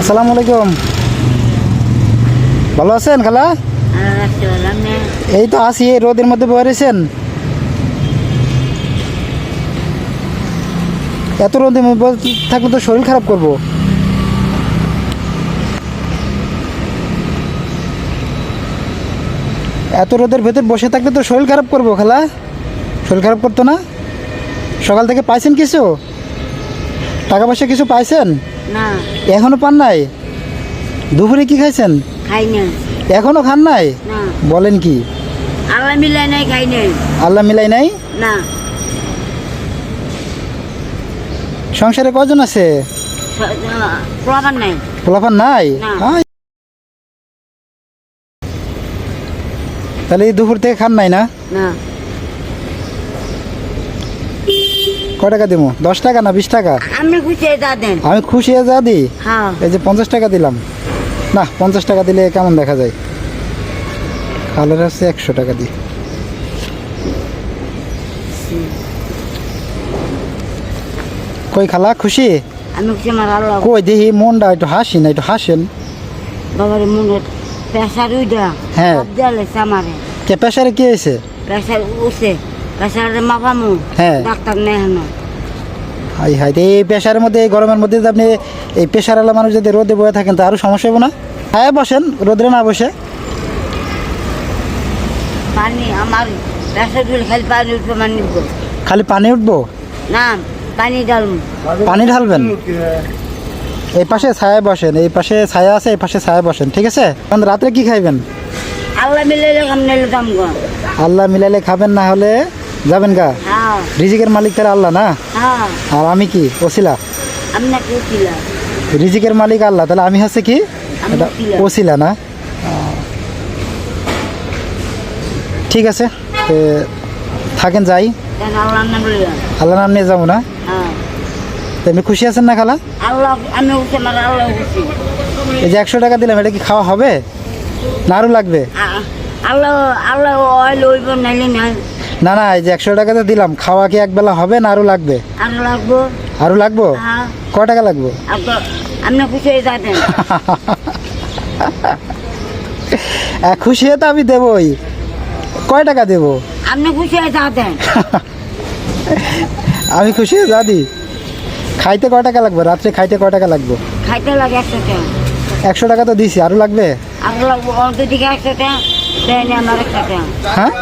আসসালামু আলাইকুম। ভালো আছেন খালা? এই তো আসি এই রোদের মধ্যে বেরিয়েছেন এত রোদে থাকলে তো শরীর খারাপ করব। এত রোদের ভেতর বসে থাকলে তো শরীর খারাপ করব খালা। শরীর খারাপ করতো না? সকাল থেকে পাইছেন কিছু? টাকা পয়সা কিছু পাইছেন? না। এখনও পান নাই? দুপুরে কি খাইছেন? খাই না এখনও খান নাই? না। বলেন কি? আল্লাহ মিলাই নাই খাই নাই। আল্লাহ মিলাই নাই? না। সংসারে কজন আছে? নাই। পোলাপান নাই? তাহলে দুপুর থেকে খান নাই না? না। কয় টাকা দিব দশ টাকা না বিশ টাকা? আমি খুশি যা দেন। আমি খুশি যা দিই? হ্যাঁ। এই যে পঞ্চাশ টাকা দিলাম। না পঞ্চাশ টাকা দিলে কেমন দেখা যায়? কালার হচ্ছে একশো টাকা দিই। কই খালা খুশি? আমি খুশি আমার আল্লাহ কই দেখি মনটা একটু হাসি না একটু হাসেন। বাবার প্রেশার উইডা। হ্যাঁ। আমারে। কে প্রেশারে কি হয়েছে? প্রেশার উঠছে। মাপামু হ্যাঁ। ডাক্তার নেই হেন হাই হাই এই প্রেশারের মধ্যে এই গরমের মধ্যে যদি আপনি এই প্রেশারওয়ালা মানুষ যদি রোদে বয়ে থাকেন তো আরও সমস্যা হবে না? হ্যাঁ বসেন রোদরে না বসে। পানি আমার খালি পানি উঠবে মানে খালি পানি উঠবো? না পানি ঢালবেন? এই পাশে ছায়া বসেন এই পাশে ছায়া আছে এই পাশে ছায়া বসেন ঠিক আছে? রাত্রে কি খাইবেন? আল্লাহ মিলে কাম নিলে দাম গো আল্লাহ মিলাইলে খাবেন না হলে যাবেন গা? হ্যাঁ। রিজিকের মালিক তারা আল্লাহ না? আর আমি কি? ওসিলা? রিজিকের মালিক আল্লাহ তাহলে আমি হচ্ছে কি? ওসিলা। না? ঠিক আছে থাকেন যাই। আল্লাহ নাম নিয়ে যাব না? হ্যাঁ। এমনি খুশি আছেন না খালা? আল্লাহ আমি আল্লাহ এই যে একশো টাকা দিলাম এটা কি খাওয়া হবে? না আরও লাগবে আল্লাহ আল্লাহ নাইলে নাই না না এই যে একশো টাকা তো দিলাম খাওয়া কি একবেলা হবে না আরও লাগবে? আর লাগবো। আরও লাগবো? হ্যাঁ। ক টাকা লাগবো? আপনি খুশি হয়ে যাবেন। খুশি তো আমি দেবই। কয় টাকা দেবো? আপনি খুশি হয়ে যাবেন। আমি খুশি হয়ে যা খাইতে কয় টাকা লাগবে? রাত্রে খাইতে কয় টাকা লাগবে? খাইতে লাগে একশো টাকা। একশো টাকা তো দিছি আরও লাগবে? আর লাগবো। অল্প দিকে একশো টাকা। হ্যাঁ?